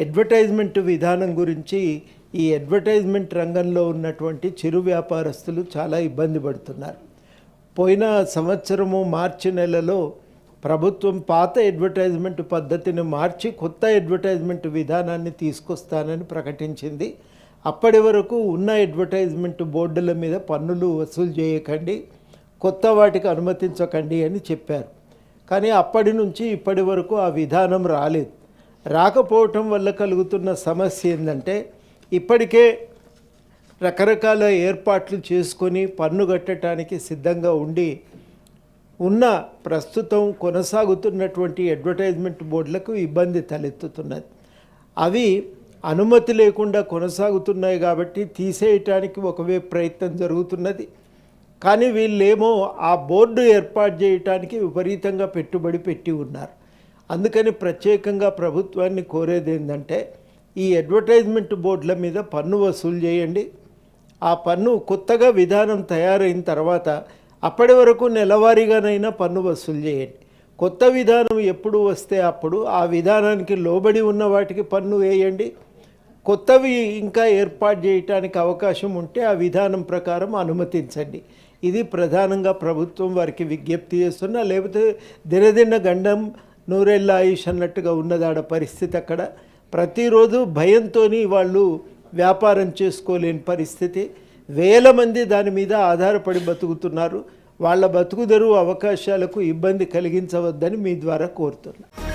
Advertisement విధానం గురించి ఈ అడ్వర్టైజ్మెంట్ రంగంలో ఉన్నటువంటి చిరు వ్యాపారస్తులు చాలా ఇబ్బంది పడుతున్నారు. పోయిన సంవత్సరము మార్చి నెలలో ప్రభుత్వం పాత అడ్వర్టైజ్మెంట్ పద్ధతిని మార్చి కొత్త అడ్వర్టైజ్మెంట్ విధానాన్ని తీసుకొస్తానని ప్రకటించింది. అప్పటి వరకు ఉన్న అడ్వర్టైజ్మెంట్ బోర్డుల మీద పన్నులు వసూలు చేయకండి కొత్త వాటికి అనుమతించకండి అని చెప్పారు. కానీ అప్పటి నుంచి ఇప్పటి వరకు ఆ విధానం రాలేదు. రాకపోవటం వల్ల కలుగుతున్న సమస్య ఏంటంటే ఇప్పటికే రకరకాల ఏర్పాట్లు చేసుకొని పన్ను కట్టడానికి సిద్ధంగా ఉండి ఉన్న ప్రస్తుతం కొనసాగుతున్నటువంటి అడ్వర్టైజ్మెంట్ బోర్డులకు ఇబ్బంది తలెత్తుతున్నది. అవి అనుమతి లేకుండా కొనసాగుతున్నాయి కాబట్టి తీసేయటానికి ఒకవైపు ప్రయత్నం జరుగుతున్నది. కానీ వీళ్ళేమో ఆ బోర్డు ఏర్పాటు చేయటానికి విపరీతంగా పెట్టుబడి పెట్టి ఉన్నారు. అందుకని ప్రత్యేకంగా ప్రభుత్వాన్ని కోరేది ఏంటంటే ఈ అడ్వర్టైజ్మెంట్ బోర్డుల మీద పన్ను వసూలు చేయండి. ఆ పన్ను కొత్తగా విధానం తయారైన తర్వాత అప్పటి వరకు నెలవారీగానైనా పన్ను వసూలు చేయండి. కొత్త విధానం ఎప్పుడు వస్తే అప్పుడు ఆ విధానానికి లోబడి ఉన్న వాటికి పన్ను వేయండి. కొత్తవి ఇంకా ఏర్పాటు చేయటానికి అవకాశం ఉంటే ఆ విధానం ప్రకారం అనుమతించండి. ఇది ప్రధానంగా ప్రభుత్వం వారికి విజ్ఞప్తి చేస్తున్నా లేకపోతే దినదిన గండం నూరెళ్ళ ఆయుష్ అన్నట్టుగా ఉన్నదాడ పరిస్థితి అక్కడ. ప్రతిరోజు భయంతో వాళ్ళు వ్యాపారం చేసుకోలేని పరిస్థితి. వేల మంది దాని మీద ఆధారపడి బతుకుతున్నారు. వాళ్ళ బతుకుదెరువు అవకాశాలకు ఇబ్బంది కలిగించవద్దని మీ ద్వారా కోరుతున్నాను